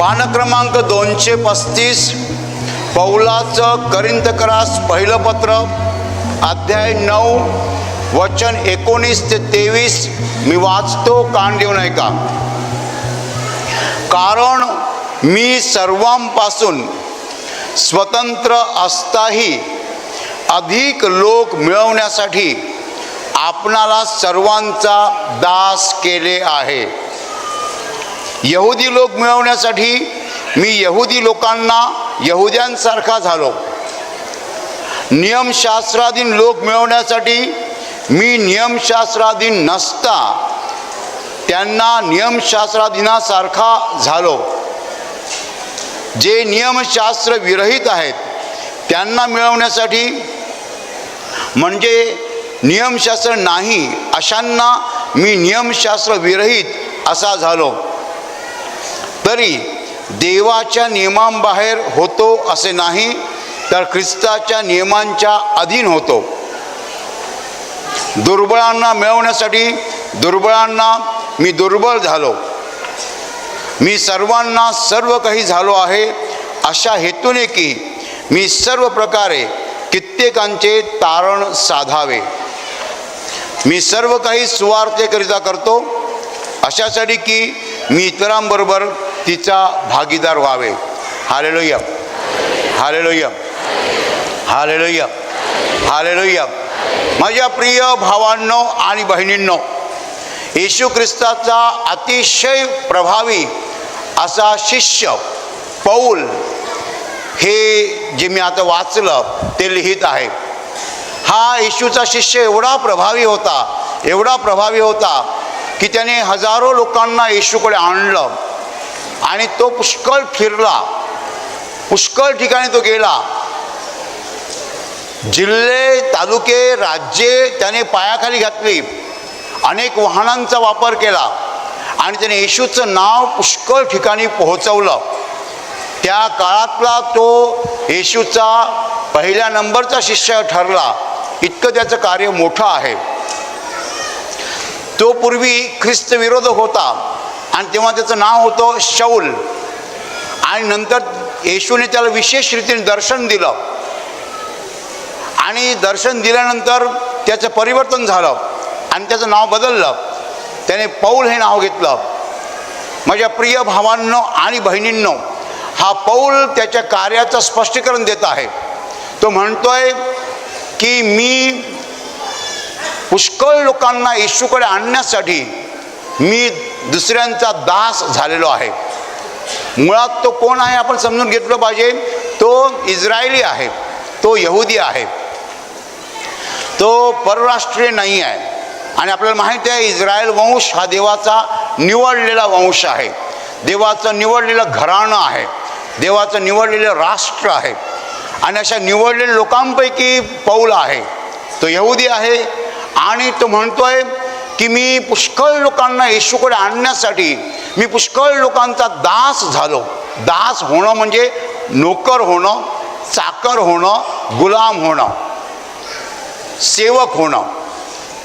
पान क्रमांक दोनशे पस्तीस पौलाचं करिंतकरास पहिलं पत्र अध्याय नऊ वचन एकोणीस ते तेवीस मी वाचतो कान देऊ नये का? कारण मी सर्वांपासून स्वतंत्र असताही अधिक लोक मिळवण्यासाठी आपणाला सर्वांचा दास केले आहे. यहुदी लोक मिळवण्यासाठी मी यहुदी लोकांना यहुद्यांसारखा झालो. नियमशास्त्राधीन लोक मिळवण्यासाठी मी नियमशास्त्राधीन नसता त्यांना नियमशास्त्राधीनासारखा झालो. जे नियमशास्त्र विरहित आहेत त्यांना मिळवण्यासाठी म्हणजे नियमशास्त्र नाही अशांना मी नियमशास्त्र विरहित असा झालो. तरी देवाच्या नियमांबाहेर होतो असे नाही तर ख्रिस्ताच्या नियमांच्या अधीन होतो. दुर्बळांना मिळवण्यासाठी दुर्बळांना मी दुर्बळ झालो. मी सर्वांना सर्व काही झालो आहे अशा हेतूने की मी सर्व प्रकारे कित्येकांचे तारण साधावे. मी सर्व काही सुवार्थेकरिता करतो अशासाठी की मी इतरांबरोबर तिचा भागीदार व्हावे. हालेलोय. हालेलोय. हालेलोय. हालेलोय. माझ्या प्रिय भावांनो आणि बहिणींनो येशू ख्रिस्ताचा अतिशय प्रभावी असा शिष्य पौल हे जे मी आता वाचलं ते लिहित आहे. हा येशूचा शिष्य एवढा प्रभावी होता एवढा प्रभावी होता की त्याने हजारो लोकांना येशूकडे आणलं. आणि तो पुष्कळ फिरला. पुष्कळ ठिकाणी तो गेला. जिल्हे तालुके राज्ये त्याने पायाखाली घातली. अनेक वाहनांचा वापर केला. आणि त्याने येशूचं नाव पुष्कळ ठिकाणी पोहोचवलं. त्या काळातला तो येशूचा पहिल्या नंबरचा शिष्य ठरला. इतकं त्याचं कार्य मोठं आहे. तो पूर्वी ख्रिस्तविरोधक होता. आणि तेव्हा त्याचं नाव होतं शौल. आणि नंतर येशूने त्याला विशेष रीतीने दर्शन दिलं. आणि दर्शन दिल्यानंतर त्याचं परिवर्तन झालं आणि त्याचं नाव बदललं. त्याने पौल हे नाव घेतलं. माझ्या प्रिय भावांनो आणि बहिणींनो हा पौल त्याच्या कार्याचं स्पष्टीकरण देत आहे. तो म्हणतोय की मी पुष्कळ लोकांना येशूकडे आणण्यासाठी मी दुसऱ्यांचा दास झालेलो आहे. मुळात तो कोण आहे आपण समजून घेतलं पाहिजे? तो इस्रायली आहे. तो यहुदी आहे. तो परराष्ट्रीय नाही आहे. आणि आपल्याला माहिती आहे इस्रायल वंश हा देवाचा निवडलेला वंश आहे. देवाचं निवडलेलं घराणं आहे. देवाचं निवडलेलं राष्ट्र आहे. आणि अशा निवडलेल्या लोकांपैकी पौल आहे. तो यहुदी आहे आणि तो म्हणतोय की मी पुष्कळ लोकांना येशूकडे आणण्यासाठी मी पुष्कळ लोकांचा दास झालो. दास होणं म्हणजे नोकर होणं चाकर होणं गुलाम होणं सेवक होणं.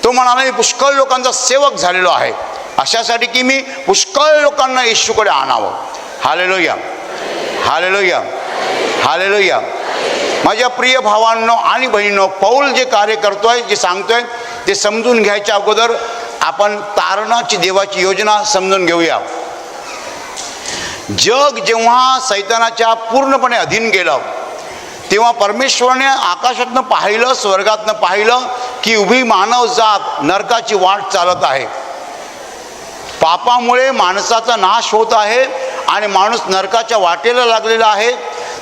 तो म्हणाला मी पुष्कळ लोकांचा सेवक झालेलो आहे. अशासाठी की मी पुष्कळ लोकांना येशूकडे आणावं. हालेलो या हालेलो या हालेलो या माझ्या प्रिय भावांनो आणि बहिणींनो पौल जे कार्य करतोय जे सांगतोय ते समजून घ्यायच्या अगोदर आपण तारणाची देवाची योजना समजून घेऊया. जग जेव्हा सैतानाच्या पूर्णपणे अधीन गेलं तेव्हा परमेश्वरने आकाशातनं पाहिलं स्वर्गातनं पाहिलं की उभी मानव जात नरकाची वाट चालत आहे. पापामुळे माणसाचा नाश होत आहे आणि माणूस नरकाच्या वाटेला लागलेला आहे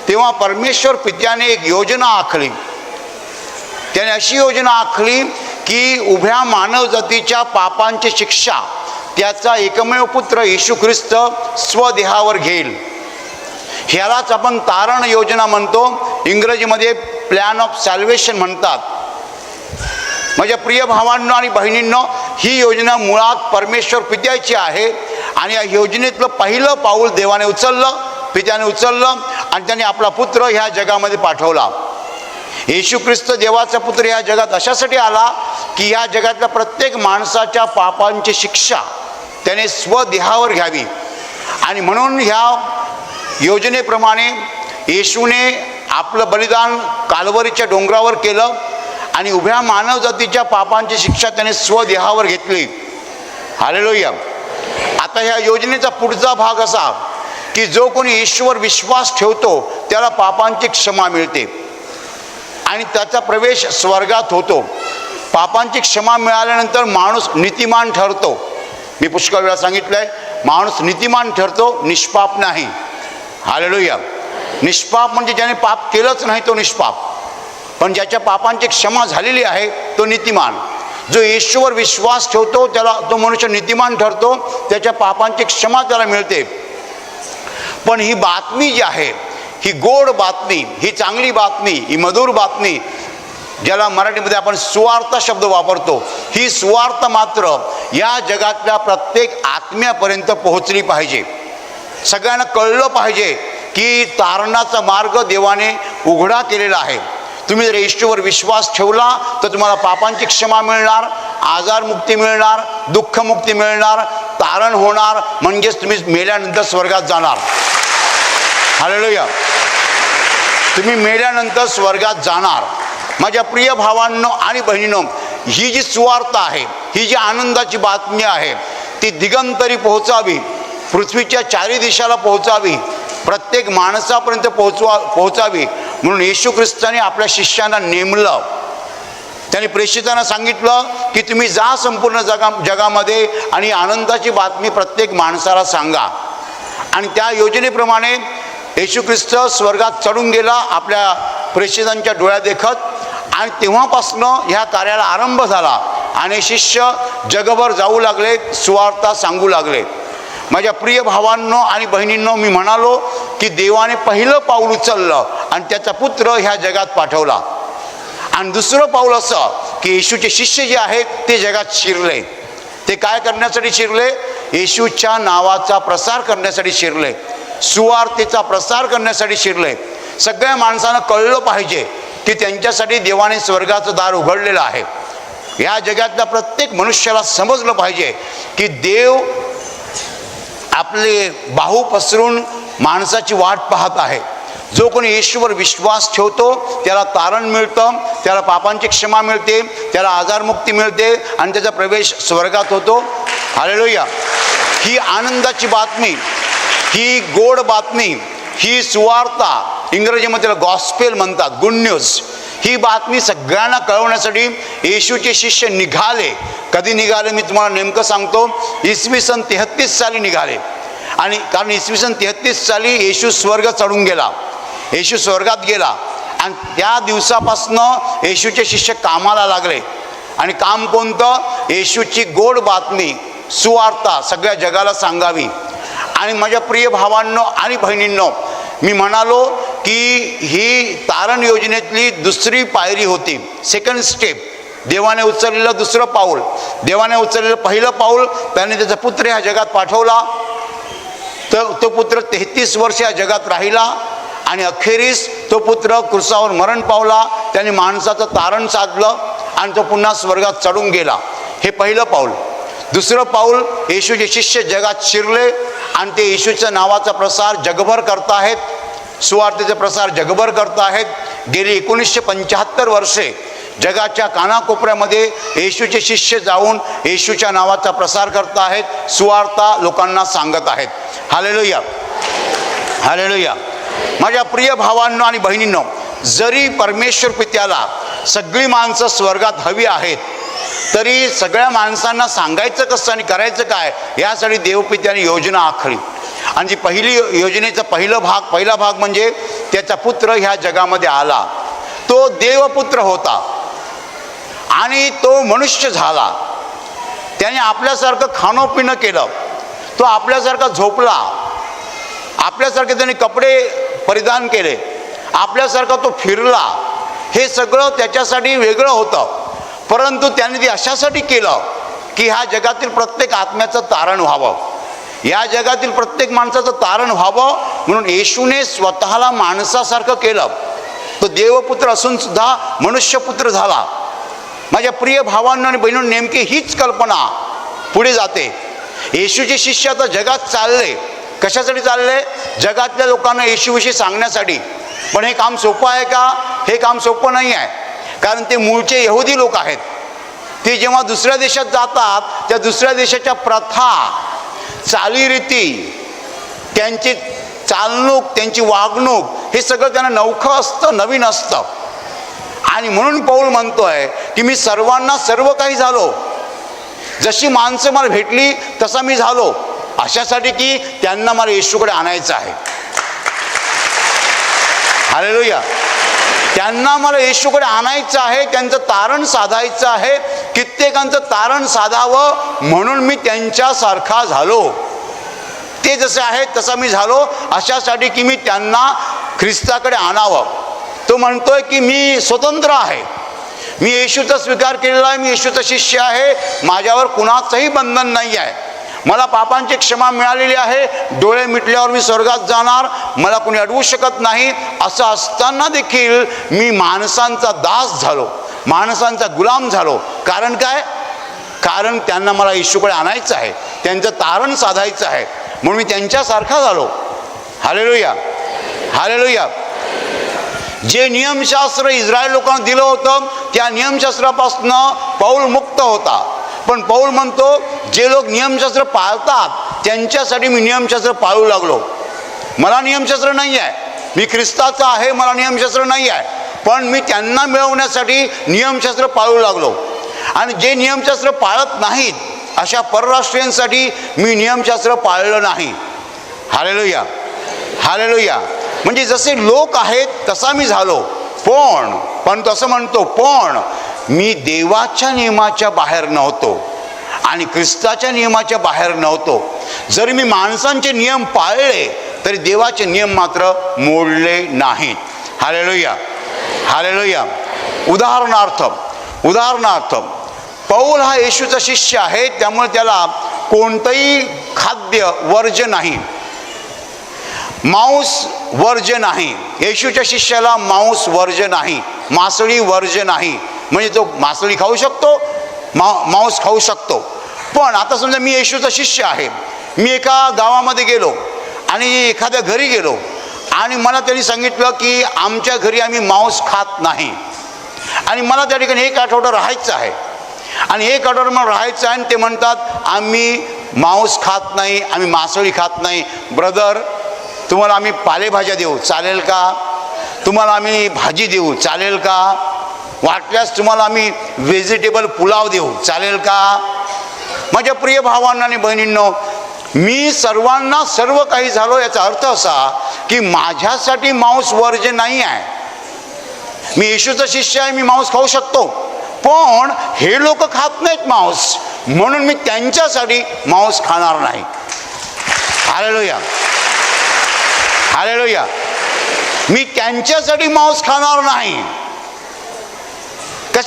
तेव्हा परमेश्वर पित्याने एक योजना आखली. त्याने अशी योजना आखली की उभ्या मानवजातीच्या पापांची शिक्षा त्याचा एकमेव पुत्र येशू ख्रिस्त स्वदेहावर घेईल. ह्यालाच आपण तारण योजना म्हणतो. इंग्रजीमध्ये प्लॅन ऑफ सॅल्वेशन म्हणतात. माझ्या प्रिय भावांनो आणि बहिणींनो ही योजना मुळात परमेश्वर पित्याची आहे आणि या योजनेतलं पहिलं पाऊल देवाने उचललं पित्याने उचललं आणि त्याने आपला पुत्र ह्या जगामध्ये पाठवला. येशू ख्रिस्त देवाचा पुत्र या जगात अशासाठी आला? की या जगातल्या प्रत्येक माणसाच्या पापांची शिक्षा त्याने स्वदेहावर घ्यावी. आणि म्हणून ह्या योजनेप्रमाणे येशूने आपलं बलिदान कालवरीच्या डोंगरावर केलं आणि उभ्या मानवजातीच्या पापांची शिक्षा त्याने स्वदेहावर घेतली. हालेलोया आता ह्या योजनेचा पुढचा भाग असा की जो कोणी ईश्वर विश्वास ठेवतो त्याला पापांची क्षमा मिळते. आणि त्याचा प्रवेश स्वर्गात होतो. पापांची क्षमा मिळाल्यानंतर माणूस नीतिमान ठरतो. मी पुष्कळ वेळा सांगितलं आहे माणूस नीतिमान ठरतो निष्पाप नाही. हालेलुया निष्पाप म्हणजे ज्याने पाप केलंच नाही तो निष्पाप. पण ज्याच्या पापांची क्षमा झालेली आहे तो नीतिमान. जो येशूवर विश्वास ठेवतो त्याला तो मनुष्य नीतिमान ठरतो त्याच्या पापांची क्षमा त्याला मिळते. पण ही बातमी जी आहे ही गोड बातमी ही चांगली बातमी ही मधुर बातमी ज्याला मराठीमध्ये आपण सुवार्थ शब्द वापरतो ही सुवार्थ मात्र या जगातल्या प्रत्येक आत्म्यापर्यंत पोहोचली पाहिजे. सगळ्यांना कळलं पाहिजे की तारणाचा मार्ग देवाने उघडा केलेला आहे. तुम्ही जर येशूवर विश्वास ठेवला तर तुम्हाला पापांची क्षमा मिळणार आजारमुक्ती मिळणार दुःखमुक्ती मिळणार तारण होणार म्हणजेच तुम्ही मेल्यानंतर स्वर्गात जाणार. हालेलुया तुम्ही मेल्यानंतर स्वर्गात जाणार. माझ्या प्रिय भावांनो आणि बहिणीनो ही जी सुवार्ता आहे ही जी आनंदाची बातमी आहे ती दिगंतरी पोहोचावी पृथ्वीच्या चारी दिशाला पोहोचावी प्रत्येक माणसापर्यंत पोहोचवा पोहोचावी म्हणून येशू ख्रिस्ताने आपल्या शिष्यांना नेमलं. त्यांनी प्रेषितांना सांगितलं की तुम्ही जा संपूर्ण जगा जगामध्ये आणि आनंदाची बातमी प्रत्येक माणसाला सांगा. आणि त्या योजनेप्रमाणे येशू ख्रिस्त स्वर्गात चढून गेला आपल्या प्रेषितांच्या डोळ्या देखत आणि तेव्हापासनं ह्या कार्याला आरंभ झाला. आणि शिष्य जगभर जाऊ लागले सुवार्ता सांगू लागले. माझ्या प्रिय भावांनो आणि बहिणींनो मी म्हणालो की देवाने पहिलं पाऊल उचललं आणि त्याचा पुत्र ह्या जगात पाठवला. आणि दुसरं पाऊल असं की येशूचे शिष्य जे आहेत ते जगात शिरले. ते काय करण्यासाठी शिरले? येशूच्या नावाचा प्रसार करण्यासाठी शिरले. सुवार्तेचा प्रसार करण्यासाठी शिरले. सगळ्या माणसानं कळलं पाहिजे. की त्यांच्यासाठी देवाने स्वर्गाचं दार उघडलेलं आहे. या जगातल्या प्रत्येक मनुष्याला समजलं पाहिजे की देव आपले बाहू पसरून माणसाची वाट पाहत आहे. जो कोणी येशूवर विश्वास ठेवतो त्याला तारण मिळतं त्याला पापांची क्षमा मिळते त्याला आजारमुक्ती मिळते आणि त्याचा प्रवेश स्वर्गात होतो. हालेलुया ही आनंदाची बातमी ही गोड बातमी ही सुवार्ता इंग्रजीमध्ये त्याला गॉस्पेल म्हणतात गुड न्यूज ही बातमी सगळ्यांना कळवण्यासाठी येशूचे शिष्य निघाले. कधी निघाले मी तुम्हाला नेमकं सांगतो? इसवी सन तेहत्तीस साली निघाले. आणि कारण इसवी सन तेहत्तीस साली येशू स्वर्ग चढून गेला. येशू स्वर्गात गेला. आणि त्या दिवसापासनं येशूचे शिष्य कामाला लागले. आणि काम कोणतं? येशूची गोड बातमी सुवार्ता सगळ्या जगाला सांगावी. आणि माझ्या प्रिय भावांनो आणि बहिणींनो मी म्हणालो की ही तारण योजनेतली दुसरी पायरी होती. सेकंड स्टेप देवाने उचललेलं दुसरं पाऊल. देवाने उचललेलं पहिलं पाऊल त्याने त्याचा पुत्र ह्या जगात पाठवला. तर तो पुत्र तेहतीस वर्ष या जगात राहिला आणि अखेरीस तो पुत्र क्रुसावर मरण पावला. त्याने माणसाचं तारण साधलं आणि तो पुन्हा स्वर्गात चढून गेला. हे पहिलं पाऊल. दुसरं पाऊल येशूचे शिष्य जगात शिरले आणि ते येशूच्या नावाचा प्रसार जगभर करताहेत. सुवार्थेचा प्रसार जगभर करत आहेत. गेली एकोणीसशे पंच्याहत्तर वर्षे जगाच्या कानाकोपऱ्यामध्ये येशूचे शिष्य जाऊन येशूच्या नावाचा प्रसार करत आहेत सुवार्ता लोकांना सांगत आहेत. हालेलुया. हालेलुया. माझ्या प्रिय भावांनो आणि बहिणींनो जरी परमेश्वर पित्याला सगळी माणसं स्वर्गात हवी आहेत तरी सगळ्या माणसांना सांगायचं कसं आणि करायचं काय यासाठी देवपित्याने योजना आखली. आणि जी पहिली योजनेचा पहिलं भाग पहिला भाग म्हणजे त्याचा पुत्र ह्या जगामध्ये आला. तो देवपुत्र होता. आणि तो मनुष्य झाला. त्याने आपल्यासारखं खाणं पिणं केलं. तो आपल्यासारखा झोपला. आपल्यासारखे त्याने कपडे परिधान केले. आपल्यासारखा तो फिरला. हे सगळं त्याच्यासाठी वेगळं होतं. परंतु त्याने ते अशासाठी केलं की ह्या जगातील प्रत्येक आत्म्याचं तारण व्हावं. या जगातील प्रत्येक माणसाचं तारण व्हावं म्हणून येशूने स्वतःला माणसासारखं केलं. तो देवपुत्र असून सुद्धा मनुष्यपुत्र झाला. माझ्या प्रिय भावांना आणि बहिणींनो नेमकी हीच कल्पना पुढे जाते. येशूचे शिष्य आता जगात चालले. कशासाठी चालले? जगातल्या लोकांना येशूविषयी सांगण्यासाठी. पण हे काम सोपं आहे का? हे काम सोपं नाही आहे. कारण ते मूळचे यहुदी लोक आहेत. ते जेव्हा दुसऱ्या देशात जातात त्या दुसऱ्या देशाच्या प्रथा चालीरीती त्यांची चालणूक त्यांची वागणूक हे सगळं त्यांना नवखं असतं नवीन असतं. आणि म्हणून पौल म्हणतोय की मी सर्वांना सर्व काही झालो. जशी माणसं मला भेटली तसा मी झालो. अशासाठी की त्यांना मला येशूकडे आणायचं आहे. हालेलुया. त्यांना मला येशूकडे आणायचं आहे त्यांचं तारण साधायचं आहे कित्येकांचं तारण साधावं म्हणून मी त्यांच्यासारखा झालो. ते जसे आहेत तसा मी झालो. अशासाठी की मी त्यांना ख्रिस्ताकडे आणावं. तो म्हणतोय की मी स्वतंत्र आहे. मी येशूचा स्वीकार केलेला आहे मी येशूचा शिष्य आहे. माझ्यावर कुणाचंही बंधन नाही आहे मला पापांची क्षमा मिळालेली आहे. डोळे मिटल्यावर मी स्वर्गात जाणार. मला कोणी अडवू शकत नाही. असं असताना देखील मी माणसांचा दास झालो. माणसांचा गुलाम झालो. कारण काय? कारण त्यांना मला येशूकडे आणायचं आहे. त्यांचं तारण साधायचं आहे. म्हणून मी त्यांच्यासारखा झालो. हालेलुया. हालेलुया. जे नियमशास्त्र इस्रायल लोकांना दिलं होतं त्या नियमशास्त्रापासनं पाऊल मुक्त होता. पण पौल म्हणतो जे लोक नियमशास्त्र पाळतात त्यांच्यासाठी मी नियमशास्त्र पाळू लागलो. मला नियमशास्त्र नाही आहे मी ख्रिस्ताचा आहे मला नियमशास्त्र नाही आहे पण मी त्यांना मिळवण्यासाठी नियमशास्त्र पाळू लागलो. आणि जे नियमशास्त्र पाळत नाहीत अशा परराष्ट्रीयांसाठी मी नियमशास्त्र पाळलं नाही. हालेलुया. हालेलुया. म्हणजे जसे लोक आहेत तसा मी झालो. पण पण तसं म्हणतो पण मी देवाच्या नियमाच्या बाहेर नव्हतो आणि ख्रिस्ताच्या नियमाच्या बाहेर नव्हतो. जरी मी माणसांचे नियम पाळले तरी देवाचे नियम मात्र मोडले नाहीत हालेलुया. हालेलोया. उदाहरणार्थ उदाहरणार्थ पौल हा येशूचा शिष्य आहे त्यामुळे त्याला कोणतंही खाद्य वर्ज्य नाही. मांस वर्ज्य नाही. येशूच्या शिष्याला मांस वर्ज्य नाही. मासळी वर्ज्य नाही. म्हणजे तो मासळी खाऊ शकतो मा मांस खाऊ शकतो. पण आता समजा मी येशूचा शिष्य आहे. मी एका गावामध्ये गेलो आणि एखाद्या घरी गेलो आणि मला त्यांनी सांगितलं की आमच्या घरी आम्ही मांस खात नाही. आणि मला त्या ठिकाणी एक आठवडा राहायचं आहे. आणि एक आठवडा मला राहायचं आहे आणि ते म्हणतात आम्ही मांस खात नाही आम्ही मासळी खात नाही. ब्रदर तुम्हाला आम्ही पालेभाज्या देऊ. चालेल का? तुम्हाला आम्ही भाजी देऊ. चालेल का? वाटल्यास तुम्हाला आम्ही व्हेजिटेबल पुलाव देऊ. चालेल का? माझ्या प्रिय भावांना आणि बहिणींनो मी सर्वांना सर्व काही झालो याचा अर्थ असा की माझ्यासाठी मांस वर्ज्य नाही आहे. मी येशूचा शिष्य आहे मी मांस खाऊ शकतो. पण हे लोक खात नाहीत मांस. म्हणून मी त्यांच्यासाठी मांस खाणार नाही. हालेलुया. हालेलुया. मी त्यांच्यासाठी मांस खाणार नाही.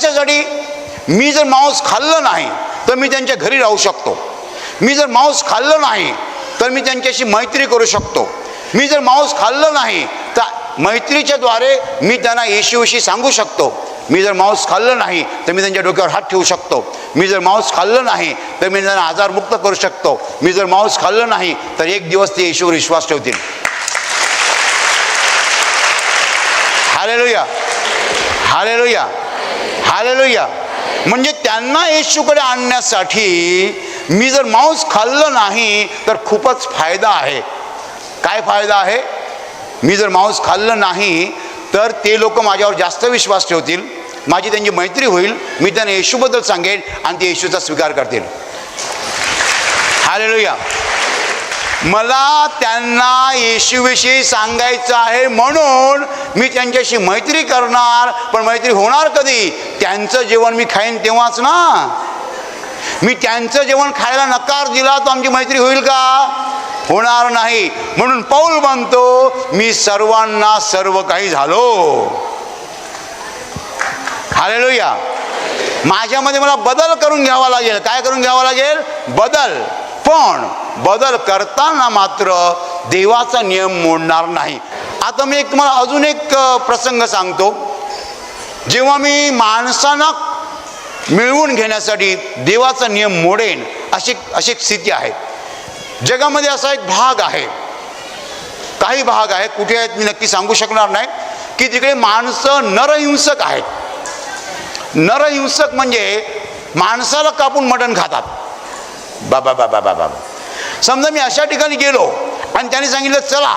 त्याच्यासाठी मी जर मांस खाल्लं नाही तर मी त्यांच्या घरी राहू शकतो. मी जर मांस खाल्लं नाही तर मी त्यांच्याशी मैत्री करू शकतो. मी जर मांस खाल्लं नाही तर मैत्रीच्या द्वारे मी त्यांना येशूविषयी सांगू शकतो. मी जर मांस खाल्लं नाही तर मी त्यांच्या डोक्यावर हात ठेवू शकतो. मी जर मांस खाल्लं नाही तर मी त्यांना आजारमुक्त करू शकतो. मी जर मांस खाल्लं नाही तर एक दिवस ते येशूवर विश्वास ठेवतील. हालेलुया. हालेलुया. हालेलुया. म्हणजे त्यांना येशूकडे आणण्यासाठी मी जर मांस खाल्लं नाही तर खूपच फायदा आहे. काय फायदा आहे? मी जर मांस खाल्लं नाही तर ते लोक माझ्यावर जास्त विश्वास ठेवतील माझी त्यांची मैत्री होईल मी त्यांना येशूबद्दल सांगेन आणि ते येशूचा स्वीकार करतील. हालेलुया. मला त्यांना येशूविषयी सांगायचं आहे म्हणून मी त्यांच्याशी मैत्री करणार पण मैत्री होणार कधी? त्यांचं जेवण मी खाईन तेव्हाच ना. मी त्यांचं जेवण खायला नकार दिला तर आमची मैत्री होईल का? होणार नाही. म्हणून पौल म्हणतो मी सर्वांना सर्व काही झालो. हालेलुया. माझ्यामध्ये मला बदल करून घ्यावा लागेल. काय करून घ्यावा लागेल? बदल. पण बदल करताना मात्र देवाचा नियम मोडणार नाही. आता मी एक तुम्हाला अजून एक प्रसंग सांगतो. जेव्हा मी माणसांना मिळवून घेण्यासाठी देवाचा नियम मोडेन अशी अशी एक स्थिती आहे. जगामध्ये असा एक भाग आहे. काही भाग आहेत कुठे आहेत मी नक्की सांगू शकणार नाही की तिकडे माणसं नरहिंसक आहेत. नरहिंसक म्हणजे माणसाला कापून मटण खातात. बाबा बाबा बाबा बाबा. समजा मी अशा ठिकाणी गेलो आणि त्यांनी सांगितलं चला.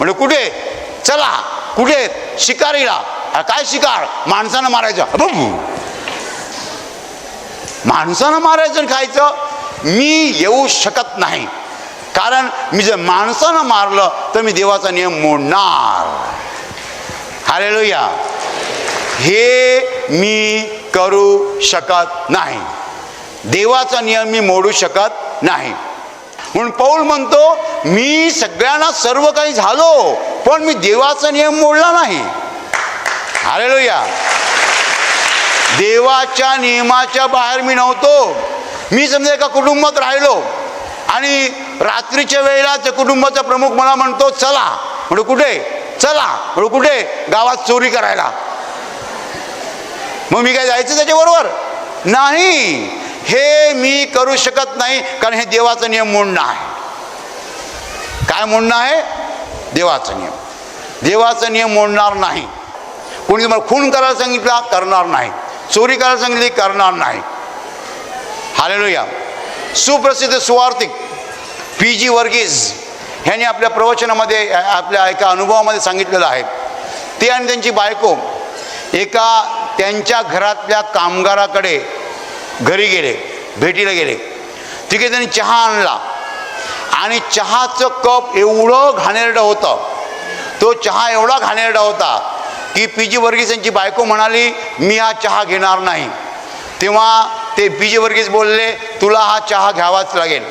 म्हणजे कुठे? चला. कुठे? शिकारीला. काय शिकार? माणसानं मारायचं. बघू माणसानं मारायचं आणि खायचं? मी येऊ शकत नाही. कारण मी जर माणसानं मारलं तर मी देवाचा नियम मोडणार. हालेलुया. हे मी करू शकत नाही. देवाचा नियम मी मोडू शकत नाही. म्हणून पौल म्हणतो मी सगळ्यांना सर्व काही झालो पण मी देवाचा नियम मोडला नाही. हालेलुया देवाच्या नियमाच्या बाहेर मी नव्हतो. मी समजा एका कुटुंबात राहिलो आणि रात्रीच्या वेळेला त्या कुटुंबाचा प्रमुख मला म्हणतो चला. म्हणजे कुठे? चला. म्हणजे कुठे? गावात चोरी करायला. मग मी काय जायचं त्याच्याबरोबर? नाही. हे मी करू शकत नाही कारण हे देवाचा नियम मोडणं आहे. काय मोडणं आहे? देवाचा नियम. देवाचा नियम मोडणार नाही. कोणी तुम्हाला खून करायला सांगितला करणार नाही. चोरी करायला सांगितली करणार नाही. हालेलुया सुप्रसिद्ध सुवार्थिक पी जी वर्गीज ह्यांनी आपल्या प्रवचनामध्ये आपल्या एका अनुभवामध्ये सांगितलेलं आहे. ते आणि त्यांची बायको एका त्यांच्या घरातल्या कामगाराकडे घरी गेले भेटीला गेले. तिकडे त्यांनी चहा आणला. आणि चहाचं कप एवढं घाणेरडं होतं. तो चहा एवढा घाणेरडा होता की पी जी वर्गीस यांची बायको म्हणाली मी हा चहा घेणार नाही. तेव्हा ते पी जी वर्गीस बोलले तुला हा चहा घ्यावाच लागेल.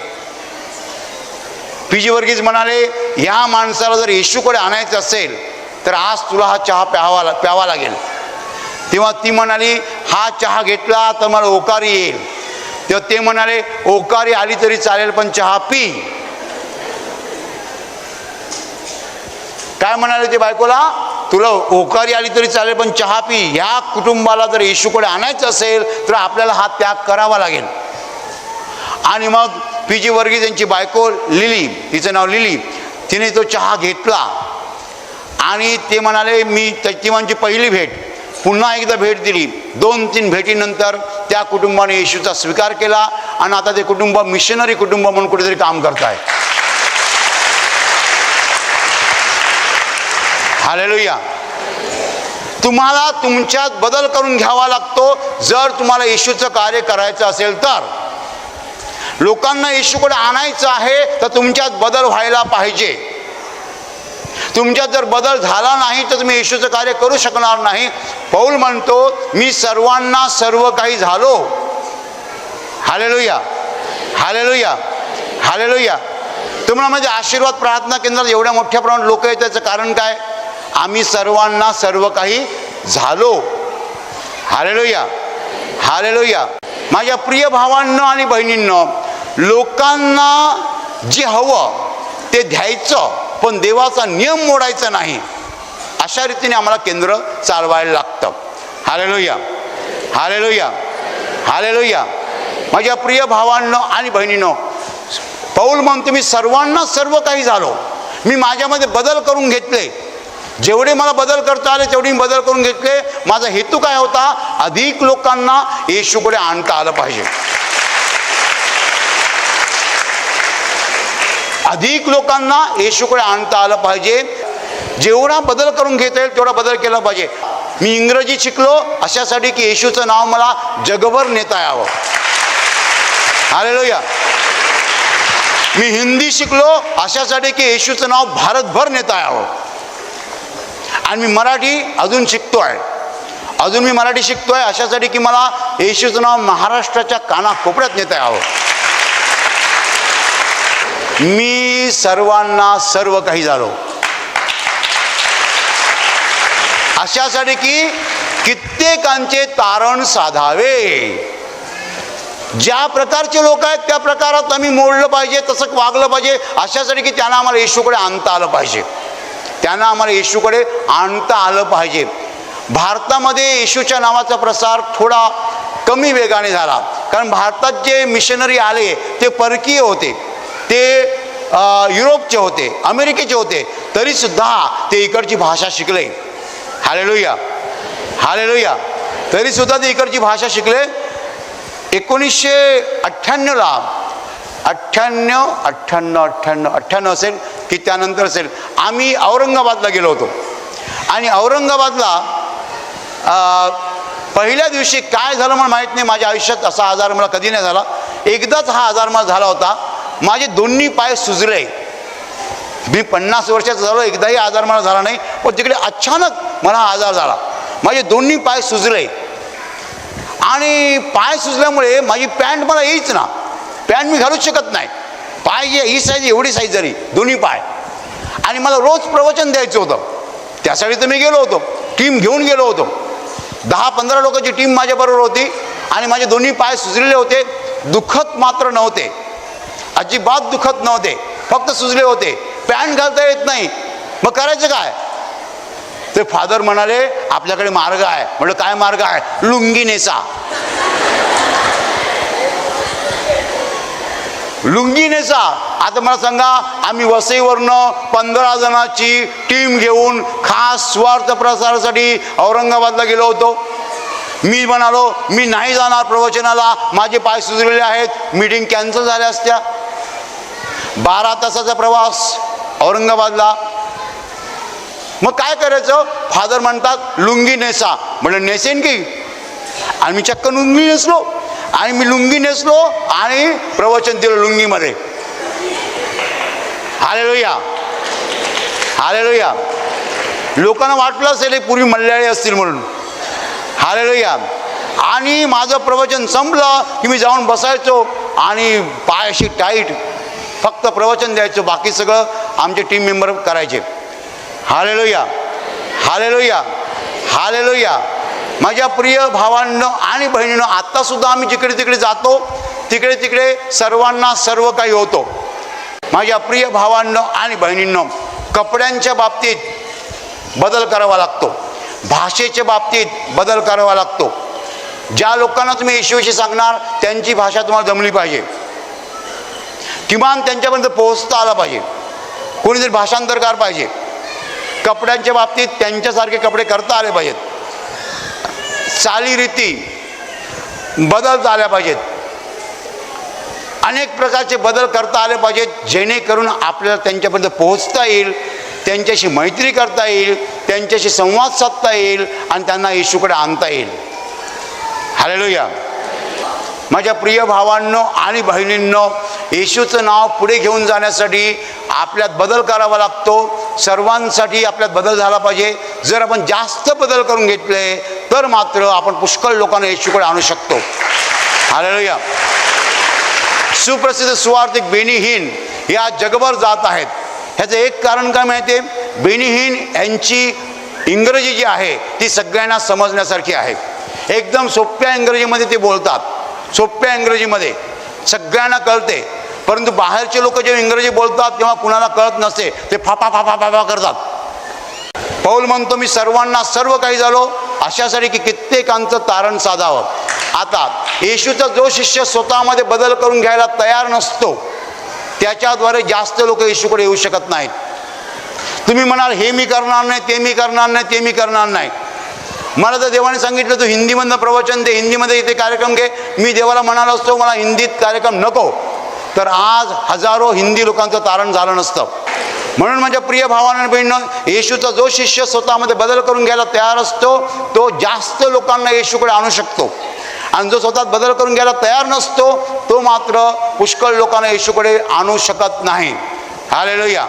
पी जी वर्गीस म्हणाले ह्या माणसाला जर येशूकडे आणायचं असेल तर आज तुला हा चहा प्यावा प्यावा लागेल. तेव्हा ती म्हणाली हा चहा घेतला तर मला ओकारी येईल. तेव्हा ते म्हणाले ओकारी आली तरी चालेल पण चहा पी. काय म्हणाले ते बायकोला? तुला ओकारी आली तरी चालेल पण चहा पी. ह्या कुटुंबाला जर येशूकडे आणायचं असेल तर आपल्याला हा त्याग करावा लागेल. आणि मग पी जी वर्गी त्यांची बायको लिली तिचं नाव लिली तिने तो चहा घेतला. आणि ते म्हणाले मी त्या- ती म्हणजे पहिली भेट. पुन्हा एकदा भेट दिली. दोन तीन भेटीनंतर त्या कुटुंबाने येशूचा स्वीकार केला आणि आता ते कुटुंब मिशनरी कुटुंब म्हणून कुठेतरी काम करत आहे हालेलुया तुम्हाला तुमच्यात बदल करून घ्यावा लागतो. जर तुम्हाला येशूचं कार्य करायचं असेल तर. लोकांना येशूकडे आणायचं आहे तर तुमच्यात बदल व्हायला पाहिजे. तुमच्यात जर बदल झाला नाही तर तुम्ही येशूचं कार्य करू शकणार नाही. पौल म्हणतो मी सर्वांना सर्व काही झालो. हालेलुया. हालेलुया. हालेलुया. तुम्हाला म्हणजे आशीर्वाद प्रार्थना केंद्रात एवढ्या मोठ्या प्रमाणात लोक आहेत त्याचं कारण काय? आम्ही सर्वांना सर्व काही झालो. हालेलुया. हालेलुया. माझ्या प्रिय भावांना आणि बहिणींना लोकांना जे हवं ते द्यायचं. पण देवाचा नियम मोडायचा नाही. अशा रीतीने आम्हाला केंद्र चालवायला लागतं. हालेलुया हालेलुया हालेलुया माझ्या प्रिय भावांनो आणि बहिणीनो पौल म्हणतो मी सर्वांना सर्व काही झालो. मी माझ्यामध्ये बदल करून घेतले. जेवढे मला बदल करता आले तेवढे मी बदल करून घेतले. माझा हेतू काय होता? अधिक लोकांना येशूकडे आणता आलं पाहिजे. अधिक लोकांना येशूकडे आणता आलं पाहिजे. जेवढा बदल करून घेता येईल तेवढा बदल केला पाहिजे. मी इंग्रजी शिकलो अशासाठी की येशूचं नाव मला जगभर नेता यावं. हालेलुया मी हिंदी शिकलो अशासाठी की येशूचं नाव भारतभर नेता यावं. आणि मी मराठी अजून शिकतो आहे अजून मी मराठी शिकतो आहे अशासाठी की मला येशूचं नाव महाराष्ट्राच्या कानाकोपऱ्यात नेता यावं. मी सर्वांना सर्व काही झालो. अशासाठी की कित्येकांचे तारण साधावे. ज्या प्रकारचे लोक आहेत त्या प्रकारात आम्ही मोडलं पाहिजे तसं वागलं पाहिजे. अशासाठी की त्यांना आम्हाला येशूकडे आणता आलं पाहिजे. त्यांना आम्हाला येशूकडे आणता आलं पाहिजे. भारतामध्ये येशूच्या नावाचा प्रसार थोडा कमी वेगाने झाला. कारण भारतात जे मिशनरी आले ते परकीय होते. ते युरोपचे होते अमेरिकेचे होते तरीसुद्धा ते इकडची भाषा शिकले. हालेलुया. हालेलुया. तरीसुद्धा ते इकडची भाषा शिकले. एकोणीसशे अठ्ठ्याण्णवला अठ्ठ्याण्णव अठ्ठ्याण्णव अठ्ठ्याण्णव अठ्ठ्याण्णव असेल की त्यानंतर असेल. आम्ही औरंगाबादला गेलो होतो. आणि औरंगाबादला पहिल्या दिवशी काय झालं मला माहीत नाही. माझ्या आयुष्यात असा आजार मला कधी नाही झाला. एकदाच हा आजार मला झाला होता. माझे दोन्ही पाय सुजले. मी पन्नास वर्षाचा झालो एकदाही आजार मला झाला नाही. पण तिकडे अचानक मला आजार झाला. माझे दोन्ही पाय सुजले. आणि पाय सुजल्यामुळे माझी पॅन्ट मला येईच ना. पॅन्ट मी घालूच शकत नाही. पाय जे ही साईज एवढी साईज जरी दोन्ही पाय. आणि मला रोज प्रवचन द्यायचं होतं. त्यासाठी तर मी गेलो होतो. टीम घेऊन गेलो होतो. दहा पंधरा लोकांची टीम माझ्याबरोबर होती. आणि माझे दोन्ही पाय सुजलेले होते. दुखत मात्र नव्हते. अजिबात दुखत नव्हते. फक्त सुजले होते. पॅन्ट घालता येत नाही. मग करायचं काय? ते फादर म्हणाले आपल्याकडे मार्ग आहे. म्हटलं काय मार्ग आहे? लुंगी नेसा लुंगी नेसा आता मला सांगा आम्ही वसईवरनं पंधरा जणांची टीम घेऊन खास स्वार्थ प्रसारासाठी औरंगाबादला गेलो होतो. मी म्हणालो मी नाही जाणार प्रवचनाला. माझे पाय सुजलेले आहेत. मीटिंग कॅन्सल झाल्या असत्या. बारा तासाचा प्रवास औरंगाबादला. मग काय करायचं? फादर म्हणतात लुंगी नेसा. म्हणलं नेसेन की? आणि मी चक्क लुंगी नेसलो. आणि मी लुंगी नेसलो आणि प्रवचन दिलं लुंगीमध्ये. हालेलुया हालेलुया लोकांना वाटलं असेल पूर्वी मल्याळी असतील म्हणून. हालेलुया आणि माझं प्रवचन संपलं की मी जाऊन बसायचो आणि पायाशी टाईट फक्त प्रवचन द्यायचो बाकी सगळं आमचे टीम मेंबर करायचे. हालेलुया हालेलुया हालेलुया माझ्या प्रिय भावांनो आणि बहिणीनं आत्तासुद्धा आम्ही जिकडे तिकडे जातो तिकडे तिकडे सर्वांना सर्व काही होतो. माझ्या प्रिय भावांनो आणि बहिणींनो कपड्यांच्या बाबतीत बदल करावा लागतो. भाषेच्या बाबतीत बदल करावा लागतो. ज्या लोकांना तुम्ही येशूविषयी सांगणार त्यांची भाषा तुम्हाला जमली पाहिजे. किमान त्यांच्यापर्यंत पोहोचता आला पाहिजे. कोणीतरी भाषांतरकार पाहिजे. कपड्यांच्या बाबतीत त्यांच्यासारखे कपडे करता आले पाहिजेत. चालीरीती बदलता आल्या पाहिजेत. अनेक प्रकारचे बदल करता आले पाहिजेत जेणेकरून आपल्याला त्यांच्यापर्यंत पोहोचता येईल त्यांच्याशी मैत्री करता येईल त्यांच्याशी संवाद साधता येईल आणि त्यांना येशूकडे आणता येईल. हालेलुया. माझ्या प्रिय भावांनो आणि बहिणींनो येशूचं नाव पुढे घेऊन जाण्यासाठी आपल्यात बदल करावा लागतो. सर्वांसाठी आपल्यात बदल झाला पाहिजे. जर आपण जास्त बदल करून घेतले तर मात्र आपण पुष्कळ लोकांना येशूकडे आणू शकतो. हालेलुया सुप्रसिद्ध सुवार्थिक बेनीहीन या जगभर जात आहेत. ह्याचं एक कारण काय माहिती आहे बेनीहीन यांची इंग्रजी जी आहे ती सगळ्यांना समजण्यासारखी आहे. एकदम सोप्या इंग्रजीमध्ये ते बोलतात. सोप्या इंग्रजीमध्ये. सगळ्यांना कळते. परंतु बाहेरचे लोक जेव्हा इंग्रजी बोलतात तेव्हा कुणाला कळत नसते. ते फाफा फाफा फाफा करतात. पौल म्हणतो मी सर्वांना सर्व काही झालो अशासाठी की कित्येकांचं तारण साधावं. आता येशूचा जो शिष्य स्वतःमध्ये बदल करून घ्यायला तयार नसतो त्याच्याद्वारे जास्त लोक येशूकडे येऊ शकत नाहीत. तुम्ही म्हणाल हे मी करणार नाही ते मी करणार नाही ते मी करणार नाही. मला तर देवाने सांगितलं तू हिंदीमधनं प्रवचन दे हिंदीमध्ये इथे कार्यक्रम घे. मी देवाला म्हणालो असतो मला हिंदीत कार्यक्रम नको. तर आज हजारो हिंदी लोकांचं तारण झालं नसतं. म्हणून माझ्या प्रिय भावानं बहिणं येशूचा जो शिष्य स्वतःमध्ये बदल करून घ्यायला तयार असतो तो जास्त लोकांना येशूकडे आणू शकतो. आणि जो स्वतः बदल करून घ्यायला तयार नसतो तो मात्र पुष्कळ लोकांना येशूकडे आणू शकत नाही. हालेलोया.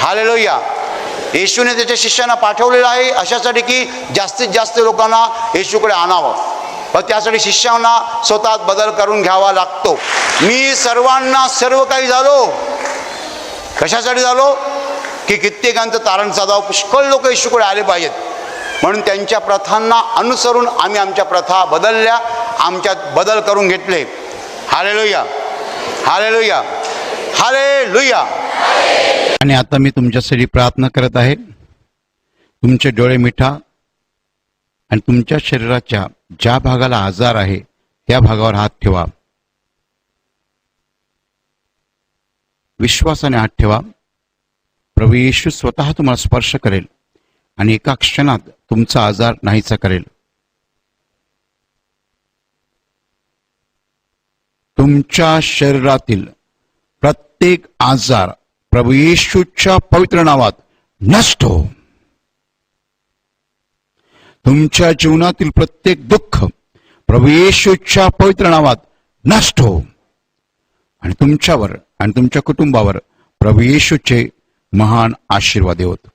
हालेलोया. येशूने त्याच्या शिष्यांना पाठवलेलं आहे. अशासाठी की जास्तीत जास्त लोकांना येशूकडे आणावं. व त्यासाठी शिष्यांना स्वतः बदल करून घ्यावा लागतो. मी सर्वांना सर्व काही झालो. कशासाठी झालो? की कित्येकांचं तारण साधावं पुष्कळ लोक येशूकडे आले पाहिजेत. म्हणून त्यांच्या प्रथांना अनुसरून आम्ही आमच्या प्रथा बदलल्या आमच्यात बदल करून घेतले. हाले लुया हाले लुया हाले लुया आणि आता मी तुमच्यासाठी प्रार्थना करत आहे. तुमचे डोळे मिठा आणि तुमच्या शरीराच्या ज्या भागाला आजार आहे त्या भागावर हात ठेवा. विश्वासाने हात ठेवा. प्रभू येशू स्वतः तुम्हाला स्पर्श करेल आणि एका क्षणात तुमचा आजार नाहीचा करेल. तुमच्या शरीरातील प्रत्येक आजार प्रभू येशूच्या पवित्र नावात नष्ट हो तुमच्या जीवनातील प्रत्येक दुःख प्रभू येशूच्या पवित्र नावात नष्ट हो आणि तुमच्यावर आणि तुमच्या कुटुंबावर प्रभू येशूचे महान आशीर्वाद होत